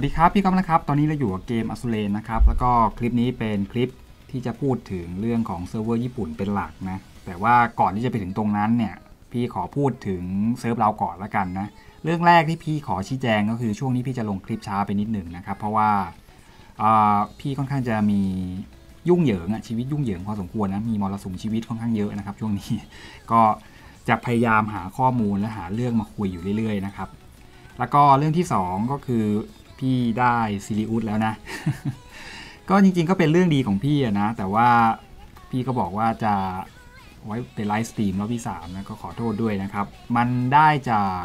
วัสดีครับ พี่ก๊อฟนะครับ ตอนนี้เราอยู่กับเกมอ s ูเลนนะครับ แล้วก็คลิปนี้เป็นคลิปที่จะพูดถึงเรื่องของเซิร์ฟเวอร์ญี่ปุ่นเป็นหลักนะ แต่ว่าก่อนที่จะไปถึงตรงนั้นเนี่ย พี่ขอพูดถึงเซิร์ฟเราก่อนละกันนะ เรื่องแรกที่พี่ขอชี้แจงก็คือช่วงนี้พี่จะลงคลิปช้าไปนิดหนึ่งนะครับ เพราะว่าพี่ค่อนข้างจะมียุ่งเหยิงอะชีวิตยุ่งเหยิงพอสมควรนะ มีมรสุมชีวิตค่อนข้างเยอะนะครับ ช่วงนี้ ก็จะพยายามหาข้อมูลและหาเรื่องมาคุยอยู่เรื่อยๆนะครับ แล้วก็เรื่องที่ 2 ก็คือ พี่ได้ซิลิอุสแล้วนะ ก็จริง ๆ ก็เป็นเรื่องดีของพี่นะ แต่ว่าพี่ก็บอกว่าจะไว้เป็นไลฟ์สตรีมรอบที่3นะก็ขอโทษด้วยนะครับ มันได้จาก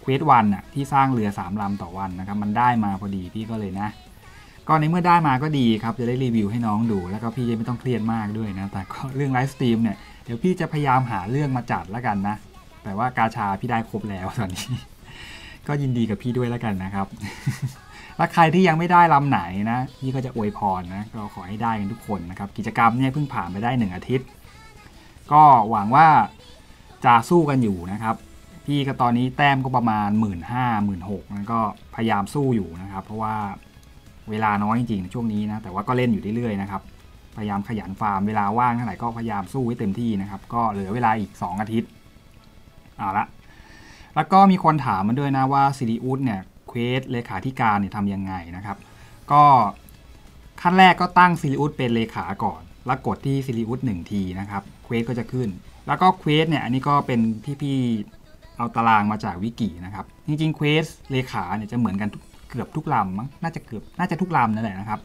เควสวันอะที่สร้างเรือ 3ลำต่อวันนะครับ มันได้มาพอดีพี่ก็เลยนะ ก็ในเมื่อได้มาก็ดีครับ จะได้รีวิวให้น้องดู แล้วก็พี่จะไม่ต้องเครียดมากด้วยนะ แต่ก็เรื่องไลฟ์สตรีมเนี่ย เดี๋ยวพี่จะพยายามหาเรื่องมาจัดแล้วกันนะ แต่ว่ากาชาพี่ได้ครบแล้วตอนนี้ ก็ยินดีกับพี่ด้วยแล้วกันนะครับ และใครที่ยังไม่ได้ลำไหนนะ พี่ก็จะอวยพรนะก็ขอให้ได้กันทุกคนนะครับ กิจกรรมเนี่ยเพิ่งผ่านไปได้หนึ่งอาทิตย์ ก็หวังว่าจะสู้กันอยู่นะครับ พี่ก็ตอนนี้แต้มก็ประมาณ 1 5ื่นห้าหมื่นหกนก็พยายามสู้อยู่นะครับ เพราะว่าเวลาน้อยจริงๆในช่วงนี้นะแต่ว่าก็เล่นอยู่เรื่อยๆนะครับพยายามขยันฟาร์มเวลาว่างเท่าไหร่ก็พยายามสู้ให้เต็มที่นะครับ ก็เหลือเวลาอีก 2 อาทิตย์เอาละ แล้วก็มีคนถามมาด้วยนะว่าซิริอุสเนี่ยเควสเลขาธิการเนี่ยทำยังไงนะครับ ก็ขั้นแรกก็ตั้งซิริอุสเป็นเลขาก่อน แล้วกดที่ซิริอุสหนึ่งทีนะครับเควสก็จะขึ้น แล้วก็เควสเนี่ยอันนี้ก็เป็นที่พี่เอาตารางมาจากวิกินะครับ จริงๆเควสเลขาเนี่ยจะเหมือนกันเกือบทุกลำมั้งน่าจะเกือบน่าจะทุกลำนั่นแหละนะครับ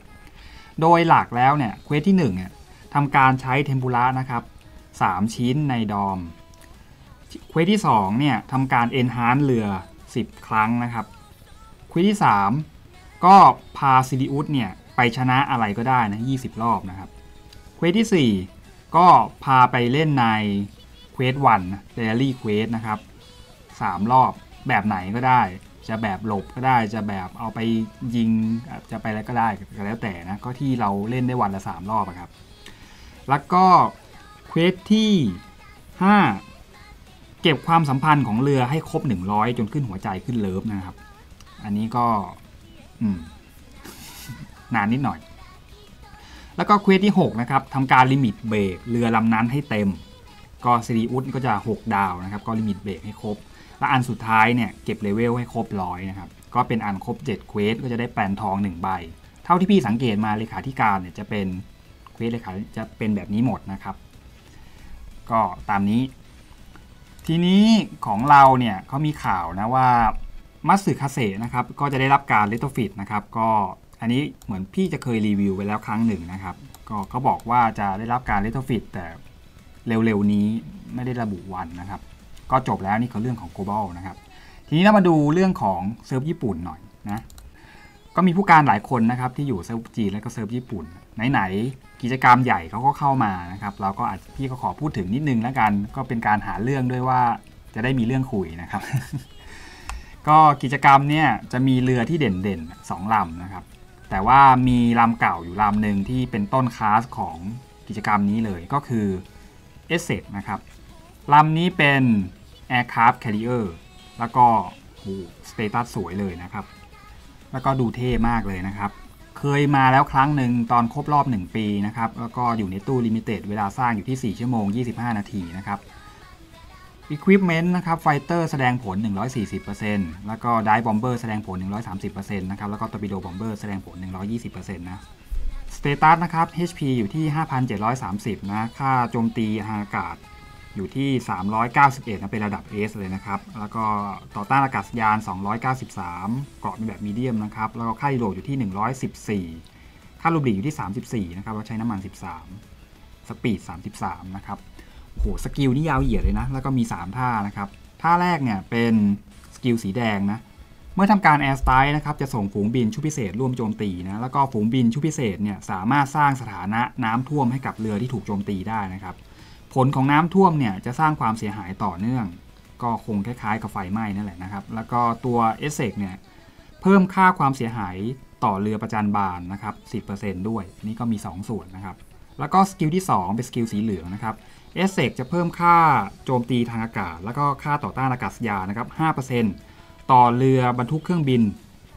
โดยหลักแล้วเนี่ยเควสที่1เนี่ยทำการใช้เทมปุระนะครับ3ชิ้นในดอม เควสที่2เนี่ยทำการเอนฮานเรือ 10 ครั้งนะครับเควสที่ 3 ก็พาซิลิอุสเนี่ยไปชนะอะไรก็ได้นะ 20 รอบนะครับเควสที่ 4 ก็พาไปเล่นในเควสวันเดลี่เควสนะครับ 3 รอบแบบไหนก็ได้ จะแบบหลบก็ได้จะแบบเอาไปยิงจะไปอะไรก็ได้ก็แล้วแต่นะก็ที่เราเล่นได้วันละ 3 รอบครับ แล้วก็เควสที่ 5 เก็บความสัมพันธ์ของเรือให้ครบ 100 จนขึ้นหัวใจขึ้นเลิฟนะครับ อันนี้ก็นานนิดหน่อย แล้วก็เควสที่ 6 นะครับทำการลิมิตเบรกเรือลำนั้นให้เต็ม ก็ซีรีอุสก็จะ 6 ดาวนะครับ ก็ลิมิตเบรกให้ครบ และอันสุดท้ายเนี่ยเก็บเลเวลให้ครบร้อยนะครับ ก็เป็นอันครบ7เควสก็จะได้แปลนทอง 1 ใบ เท่าที่พี่สังเกตมาเลขาธิการเนี่ยจะเป็นเควสเลขาจะเป็นแบบนี้หมดนะครับ ก็ตามนี้ ทีนี้ของเราเนี่ยเขามีข่าวนะว่ามัตสึคาเซนะครับก็จะได้รับการเลตโตฟิตนะครับก็อันนี้เหมือนพี่จะเคยรีวิวไปแล้วครั้งหนึ่งนะครับก็เขาบอกว่าจะได้รับการเลตโตฟิตแต่เร็วๆนี้ไม่ได้ระบุวันนะครับ ก็จบแล้วนี่คือเรื่องของ global นะครับ ทีนี้เรามาดูเรื่องของเซิร์ฟญี่ปุ่นหน่อยนะ ก็มีผู้การหลายคนนะครับที่อยู่เซิร์ฟจีนและก็เซิร์ฟญี่ปุ่น ไหนๆกิจกรรมใหญ่เขาก็เข้ามานะครับเราก็อาจพี่ก็ขอพูดถึงนิดนึงแล้วกัน ก็เป็นการหาเรื่องด้วยว่าจะได้มีเรื่องคุยนะครับ ก็กิจกรรมเนี่ยจะมีเรือที่เด่นๆสองลำนะครับ แต่ว่ามีลำเก่าอยู่ลำหนึ่งที่เป็นต้นคลาสของกิจกรรมนี้เลยก็คือเอเซนะครับลำนี้เป็น Aircraft Carrier แล้วก็สเตตัสสวยเลยนะครับ แล้วก็ดูเท่มากเลยนะครับ เคยมาแล้วครั้งหนึ่งตอนครบรอบ 1 ปีนะครับ แล้วก็อยู่ในตู้ลิมิเต็ดเวลาสร้างอยู่ที่ 4 ชั่วโมง 25 นาทีนะครับ Equipment นะครับไฟเตอร์แสดงผล 140%แล้วก็ Dive Bomber แสดงผล 130%นะครับ แล้วก็ Torpedo Bomber แสดงผล 120%นะสเตตัสนะครับ HP อยู่ที่ 5,730 นะ ค่าโจมตีอากาศ อยู่ที่ 391นะเป็นระดับ S เลยนะครับ แล้วก็ต่อต้านอากาศยาน 293 เกราะเป็นแบบมีเดียมนะครับ แล้วก็ค่าดีโลดอยู่ที่ 114 ค่าลูบลีอยู่ที่ 34 นะครับแล้วใช้น้ำมัน 13 สปีด 33 นะครับโอ้โหสกิลนี่ยาวเหยียดเลยนะ แล้วก็มี 3 ท่านะครับ ท่าแรกเนี่ยเป็นสกิลสีแดงนะ เมื่อทำการแอร์สไตล์นะครับ จะส่งฝูงบินชุดพิเศษร่วมโจมตีนะ แล้วก็ฝูงบินชุดพิเศษเนี่ยสามารถสร้างสถานะน้ำท่วมให้กับเรือที่ถูกโจมตีได้นะครับ ผลของน้ำท่วมเนี่ยจะสร้างความเสียหายต่อเนื่อง ก็คงคล้ายๆกับไฟไหม้นั่นแหละนะครับ แล้วก็ตัวเอสเซกเนี่ยเพิ่มค่าความเสียหายต่อเรือประจันบานนะครับ10%ด้วยนี่ก็มี 2 ส่วนนะครับ แล้วก็สกิลที่ 2 เป็นสกิลสีเหลืองนะครับเอสเซกจะเพิ่มค่าโจมตีทางอากาศ แล้วก็ค่าต่อต้านอากาศยานนะครับ5%ต่อเรือบรรทุกเครื่องบิน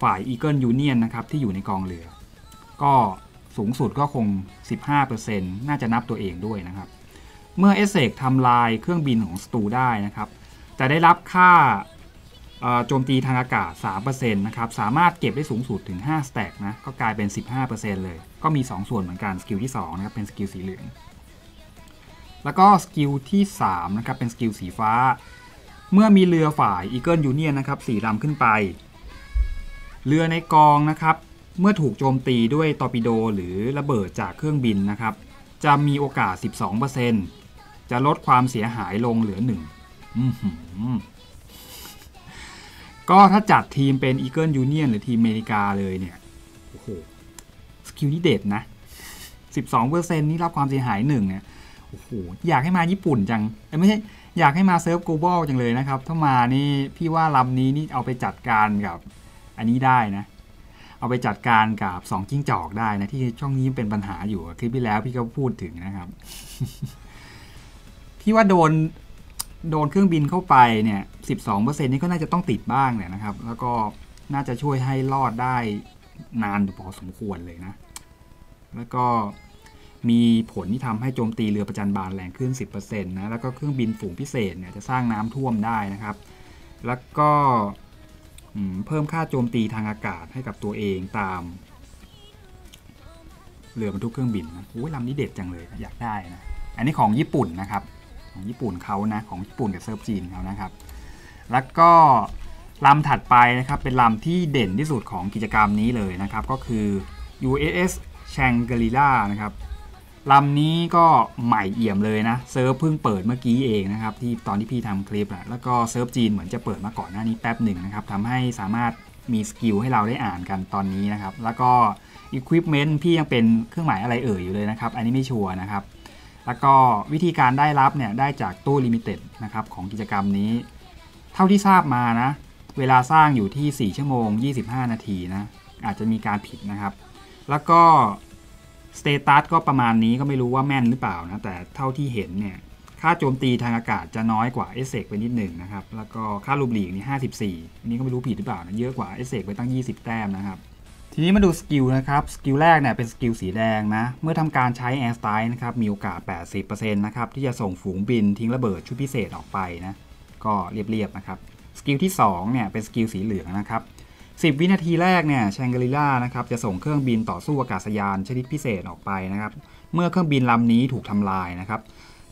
ฝ่าย Eagle Union นะครับที่อยู่ในกองเรือ ก็สูงสุดก็คง 15%น่าจะนับตัวเองด้วยนะครับ เมื่อเอสเซกทำลายเครื่องบินของสตูได้นะครับจะได้รับค่าโจมตีทางอากาศ 3%นะครับ สามารถเก็บได้สูงสุดถึง 5 สแต็กนะ ก็กลายเป็น 15%เลย ก็มี 2 ส่วนเหมือนกัน สกิลที่ 2 นะครับ เป็นสกิลสีเหลือง แล้วก็สกิลที่ 3 นะครับ เป็นสกิลสีฟ้า เมื่อมีเรือฝ่าย Eagle Union นะครับสี่ลำขึ้นไป เรือในกองนะครับ เมื่อถูกโจมตีด้วยตอร์ปิโดหรือระเบิดจากเครื่องบินนะครับ จะมีโอกาส 12% จะลดความเสียหายลงเหลือ1ก็ถ้าจัดทีมเป็น Eagle Union หรือทีมอเมริกาเลยเนี่ย โอ้โห สกิลนี่เด็ดนะ 12%นี่รับความเสียหายหนึ่งเนี่ย โอ้โห อยากให้มาญี่ปุ่นจัง ไม่ใช่ อยากให้มาเซิร์ฟโกลบอลจังเลยนะครับ ถ้ามานี่พี่ว่าลำนี้นี่เอาไปจัดการกับอันนี้ได้นะ เอาไปจัดการกับสองจิ้งจอกได้นะ ที่ช่องนี้เป็นปัญหาอยู่ คลิปที่แล้วพี่ก็พูดถึงนะครับ พี่ว่าโดนโดนเครื่องบินเข้าไปเนี่ย 12%นี่ก็น่าจะต้องติดบ้างเนี่ยนะครับ แล้วก็น่าจะช่วยให้รอดได้นานพอสมควรเลยนะ แล้วก็มีผลที่ทำให้โจมตีเรือประจันบานแรงขึ้น 10%นะ แล้วก็เครื่องบินฝูงพิเศษเนี่ยจะสร้างน้ำท่วมได้นะครับ แล้วก็เพิ่มค่าโจมตีทางอากาศให้กับตัวเองตาม เรือบรรทุกเครื่องบินนะโอ้ยลำนี้เด็ดจังเลย อยากได้นะ อันนี้ของญี่ปุ่นนะครับ ของญี่ปุ่นเขานะของญี่ปุ่นกับเซิร์ฟจีนเขานะครับ แล้วก็ลำถัดไปนะครับเป็นลำที่เด่นที่สุดของกิจกรรมนี้เลยนะครับ ก็คือ USS Shangri-La นะครับลำนี้ก็ใหม่เอี่ยมเลยนะเซิร์ฟเพิ่งเปิดเมื่อกี้เองนะครับที่ตอนที่พี่ทำคลิปอะแล้วก็เซิร์ฟจีนเหมือนจะเปิดมาก่อนหน้านี้แป๊บหนึ่งนะครับทำให้สามารถมีสกิลให้เราได้อ่านกันตอนนี้นะครับ แล้วก็อุปกรณ์พี่ยังเป็นเครื่องหมายอะไรเอ่ยอยู่เลยนะครับ อันนี้ไม่ชัวร์นะครับ แล้วก็วิธีการได้รับเนี่ยได้จากตู้ลิมิเต็ดนะครับของกิจกรรมนี้ เท่าที่ทราบมานะ เวลาสร้างอยู่ที่ 4 ชั่วโมง 25 นาทีนะ อาจจะมีการผิดนะครับ แล้วก็สเตตัสก็ประมาณนี้ก็ไม่รู้ว่าแม่นหรือเปล่านะ แต่เท่าที่เห็นเนี่ย ค่าโจมตีทางอากาศจะน้อยกว่าเอเซกไปนิดหนึ่งนะครับ แล้วก็ค่าลูบลีกนี่54อันนี้ก็ไม่รู้ผิดหรือเปล่านะเยอะกว่าเอเซกไปตั้ง 20 แต้มนะครับ ทีนี้มาดูสกิลนะครับ สกิลแรกเนี่ยเป็นสกิลสีแดงนะ เมื่อทำการใช้แอร์สไตล์นะครับ มีโอกาส 80%นะครับ ที่จะส่งฝูงบินทิ้งระเบิดชุดพิเศษออกไปนะ ก็เรียบๆนะครับ สกิลที่2เนี่ยเป็นสกิลสีเหลืองนะครับ 10 วินาทีแรกเนี่ยแชงกรีล่านะครับจะส่งเครื่องบินต่อสู้อากาศยานชนิดพิเศษออกไปนะครับ เมื่อเครื่องบินลำนี้ถูกทำลายนะครับ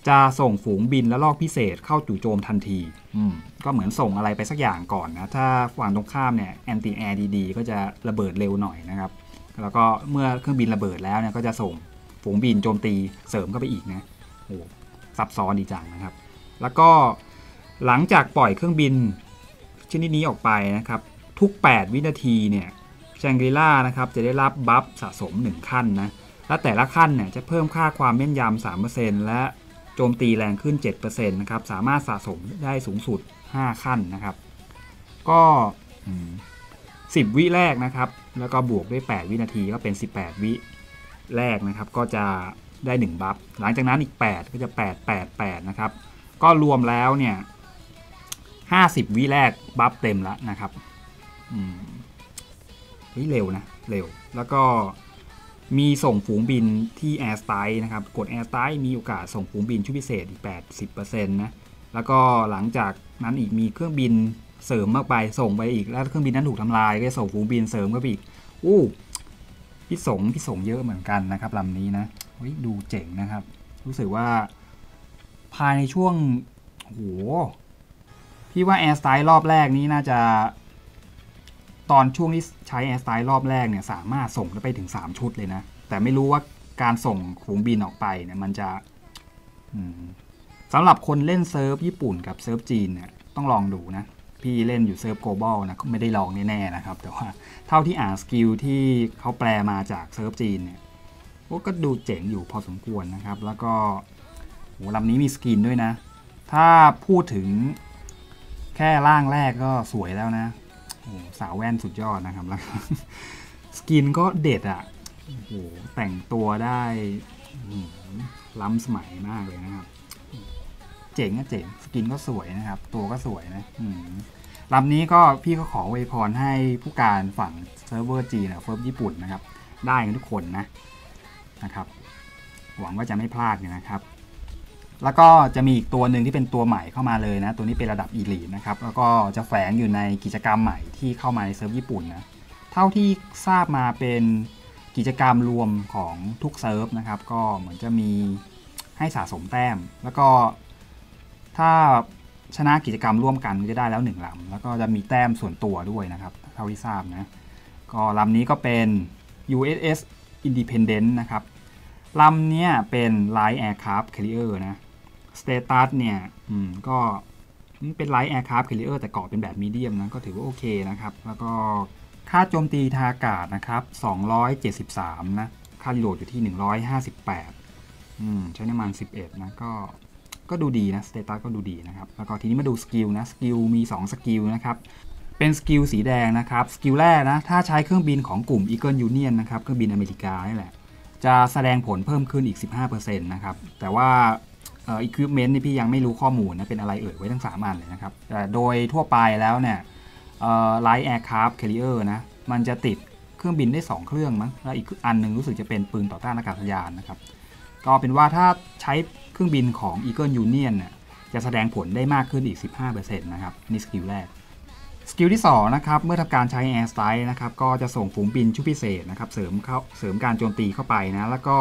จะส่งฝูงบินและลอกพิเศษเข้าจู่โจมทันที ก็เหมือนส่งอะไรไปสักอย่างก่อนนะ ถ้าฝั่งตรงข้ามเนี่ยแอนตี้แอร์ดีๆ ก็จะระเบิดเร็วหน่อยนะครับ แล้วก็เมื่อเครื่องบินระเบิดแล้วเนี่ยก็จะส่งฝูงบินโจมตีเสริมเข้าไปอีกนะ โอ้ซับซ้อนดีจังนะครับ แล้วก็หลังจากปล่อยเครื่องบินชนิดนี้ออกไปนะครับ ทุก 8 วินาทีเนี่ยแชงกรีล่านะครับจะได้รับบัฟสะสม 1 ขั้นนะ และแต่ละขั้นเนี่ยจะเพิ่มค่าความแม่นยำ3%และ โจมตีแรงขึ้น 7%นะครับ สามารถสะสมได้สูงสุด 5 ขั้นนะครับ ก็ 10 วิแรกนะครับ แล้วก็บวกด้วย 8 วินาทีก็เป็น 18 วิแรกนะครับ ก็จะได้ 1 บัฟ หลังจากนั้นอีก 8 ก็จะ 8 8 8 นะครับ ก็รวมแล้วเนี่ย 50 วิแรกบัฟเต็มแล้วนะครับ อืมเร็วนะ เร็ว แล้วก็ มีส่งฝูงบินที่ Air s t y นะครับ กด Air s t y มีโอกาสส่งฝูงบินชุดพิเศษอีก 80%นะ แล้วก็หลังจากนั้นอีกมีเครื่องบินเสริมมากไปส่งไปอีก แล้วเครื่องบินนั้นถูกทำลายก็ส่งฝูงบินเสริมก็ไปอีก อู้พี่สงพี่สงเยอะเหมือนกันนะครับลำนี้นะดูเจ๋งนะครับ รู้สึกว่าภายในช่วงโหพี่ว่า Air s t y รอบแรกนี้น่าจะ ตอนช่วงที่ใช้แอร์สไตล์รอบแรกเนี่ยสามารถส่งได้ไปถึง 3 ชุดเลยนะ แต่ไม่รู้ว่าการส่งฝูงบินออกไปเนี่ยมันจะสำหรับคนเล่นเซิร์ฟญี่ปุ่นกับเซิร์ฟจีนเนี่ยต้องลองดูนะ พี่เล่นอยู่เซิร์ฟโกลบอลนะไม่ได้ลองแน่ๆนะครับ แต่ว่าเท่าที่อ่านสกิลที่เขาแปลมาจากเซิร์ฟจีนเนี่ยก็ดูเจ๋งอยู่พอสมควรนะครับ แล้วก็โหลำนี้มีสกินด้วยนะ ถ้าพูดถึงแค่ร่างแรกก็สวยแล้วนะ โอ้สาวแว่นสุดยอดนะครับแล้วสกินก็เด็ดอะโอ้โหแต่งตัวได้ล้ำสมัยมากเลยนะครับ เจ๋งอะเจ๋งสกินก็สวยนะครับ ตัวก็สวยนะลำนี้ก็พี่ก็ขออวยพรให้ผู้การฝั่งเซิร์ฟเวอร์จีนเฟิร์มญี่ปุ่นนะครับ ได้กันทุกคนนะนะครับ หวังว่าจะไม่พลาดนะครับ แล้วก็จะมีอีกตัวหนึ่งที่เป็นตัวใหม่เข้ามาเลยนะ ตัวนี้เป็นระดับอีลีทนะครับ แล้วก็จะแฝงอยู่ในกิจกรรมใหม่ที่เข้ามาในเซิร์ฟญี่ปุ่นนะ เท่าที่ทราบมาเป็นกิจกรรมรวมของทุกเซิร์ฟนะครับ ก็เหมือนจะมีให้สะสมแต้ม แล้วก็ถ้าชนะกิจกรรมร่วมกันก็จะได้แล้วหนึ่งลำแล้วก็จะมีแต้มส่วนตัวด้วยนะครับ เท่าที่ทราบนะ ก็ลำนี้ก็เป็น USS Independent นะครับลำเนี้ยเป็น Light Aircraft Carrier นะ สเตตัสเนี่ยอืมก็เป็น Light Aircraft Carrier แต่เกาะเป็นแบบมีเดียมนะก็ถือว่าโอเคนะครับ แล้วก็ค่าโจมตีทางอากาศนะครับ 273 นะ ค่ารีโหลดอยู่ที่ 158อืมใช้น้ำมัน 11 นะ ก็ ก็ดูดีนะ สเตตัสก็ดูดีนะครับ แล้วก็ทีนี้มาดูสกิลนะ สกิลมี 2 สกิลนะครับ เป็นสกิลสีแดงนะครับ สกิลแรกนะ ถ้าใช้เครื่องบินของกลุ่ม Eagle Union นะครับ เครื่องบินอเมริกานี่แหละ จะแสดงผลเพิ่มขึ้นอีก 15%นะครับ แต่ว่า เอ่อ equipment นี่พี่ยังไม่รู้ข้อมูลนะเป็นอะไรเอ่ยไว้ทั้ง 3 อันเลยนะครับแต่โดยทั่วไปแล้วเนี่ยเอ่อ light aircraft carrier นะมันจะติดเครื่องบินได้ 2 เครื่องมั้งแล้วอีกอันหนึงรู้สึกจะเป็นปืนต่อต้านอากาศยานนะครับก็เป็นว่าถ้าใช้เครื่องบินของ Eagle Union เนี่ยจะแสดงผลได้มากขึ้นอีก 15%นะครับนี่สกิลแรกสกิลที่2นะครับเมื่อทำการใช้ Air Strike นะครับก็จะส่งฝูงบินชุดพิเศษนะครับเสริมเข้าเสริมการโจมตีเข้าไปนะแล้วก็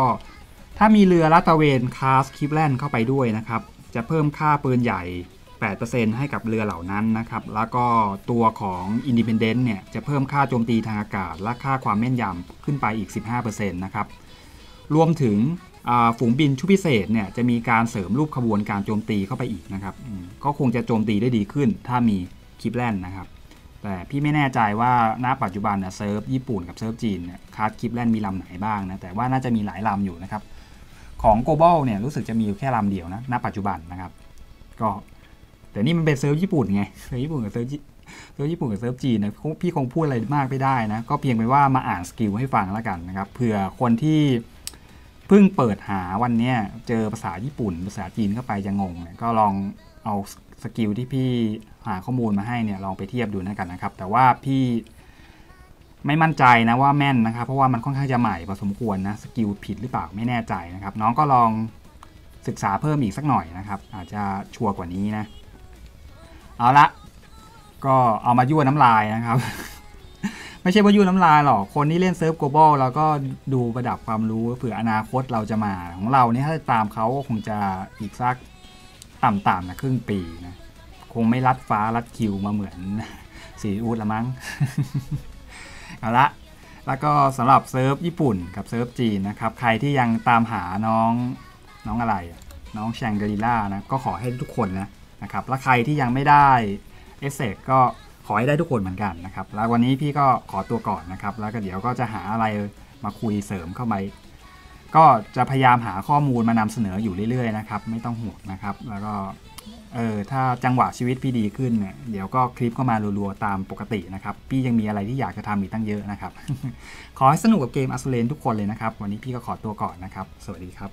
ถ้ามีเรือลาดตระเวนคาสคิปแลนเข้าไปด้วยนะครับ จะเพิ่มค่าปืนใหญ่ 8%ให้กับเรือเหล่านั้นนะครับ แล้วก็ตัวของ Independent เนี่ยจะเพิ่มค่าโจมตีทางอากาศ และค่าความแม่นยำขึ้นไปอีก 15%นะครับ รวมถึงฝูงบินชุดพิเศษเนี่ยจะมีการเสริมรูปขบวนการโจมตีเข้าไปอีกนะครับก็คงจะโจมตีได้ดีขึ้น ถ้ามีคลิปแลนนะครับ แต่พี่ไม่แน่ใจว่าณปัจจุบันนะเซิร์ฟญี่ปุ่นกับเซิร์ฟจีนเนี่ยคาร์ดคลิปแลนด์มีลำไหนบ้างนะแต่ว่าน่าจะมีหลายลำอยู่นะครับ ของ global เนี่ยรู้สึกจะมีอยู่แค่ลำเดียวนะณปัจจุบันนะครับ ก็แต่นี่มันเป็นเซิร์ฟญี่ปุ่นไงเซิร์ฟญี่ปุ่นกับเซิร์ฟเซิร์ฟญี่ปุ่นกับเซิร์ฟจีนนะพี่คงพูดอะไรมากไม่ได้นะ ก็เพียงเป็นว่ามาอ่านสกิลให้ฟังแล้วกันนะครับเผื่อคนที่เพิ่งเปิดหาวันนี้เจอภาษาญี่ปุ่น ภาษาจีนเข้าไปจะงงเนี่ยก็ลองเอาสกิลที่พี่หาข้อมูลมาให้เนี่ยลองไปเทียบดูนะกันนะครับ แต่ว่าพี่ ไม่มั่นใจนะว่าแม่นนะครับ เพราะว่ามันค่อนข้างจะใหม่พอสมควรนะสกิลผิดหรือเปล่าไม่แน่ใจนะครับ น้องก็ลองศึกษาเพิ่มอีกสักหน่อยนะครับ อาจจะชัวร์กว่านี้นะ เอาละก็เอามายั่วน้ำลายนะครับ ไม่ใช่ว่ายั่วน้ำลายหรอกคนที่เล่นเซิร์ฟ global เราก็ดูระดับความรู้เผื่ออนาคตเราจะมาของเราเนี่ยถ้าตามเขาก็คงจะอีกสักต่ำๆนะครึ่งปีนะคงไม่รัดฟ้ารัดคิวมาเหมือนสีอูดละมั้ง เอาละแล้วก็สำหรับเซิร์ฟญี่ปุ่นกับเซิร์ฟจีนนะครับ ใครที่ยังตามหาน้องน้องอะไร น้องแชงกรีล่านะก็ขอให้ทุกคนนะนะครับแล้วใครที่ยังไม่ได้เอเซกก็ขอให้ได้ทุกคนเหมือนกันนะครับ แล้ววันนี้พี่ก็ขอตัวก่อนนะครับ แล้วก็เดี๋ยวก็จะหาอะไรมาคุยเสริมเข้าไป ก็จะพยายามหาข้อมูลมานำเสนออยู่เรื่อยๆนะครับ ไม่ต้องห่วงนะครับ แล้วก็ เออถ้าจังหวะชีวิตพี่ดีขึ้นเนี่ยเดี๋ยวก็คลิปก็มารัวๆตามปกตินะครับ พี่ยังมีอะไรที่อยากจะทำอีกตั้งเยอะนะครับ ขอให้สนุกกับเกมอัสเลนทุกคนเลยนะครับ วันนี้พี่ก็ขอตัวก่อนนะครับ สวัสดีครับ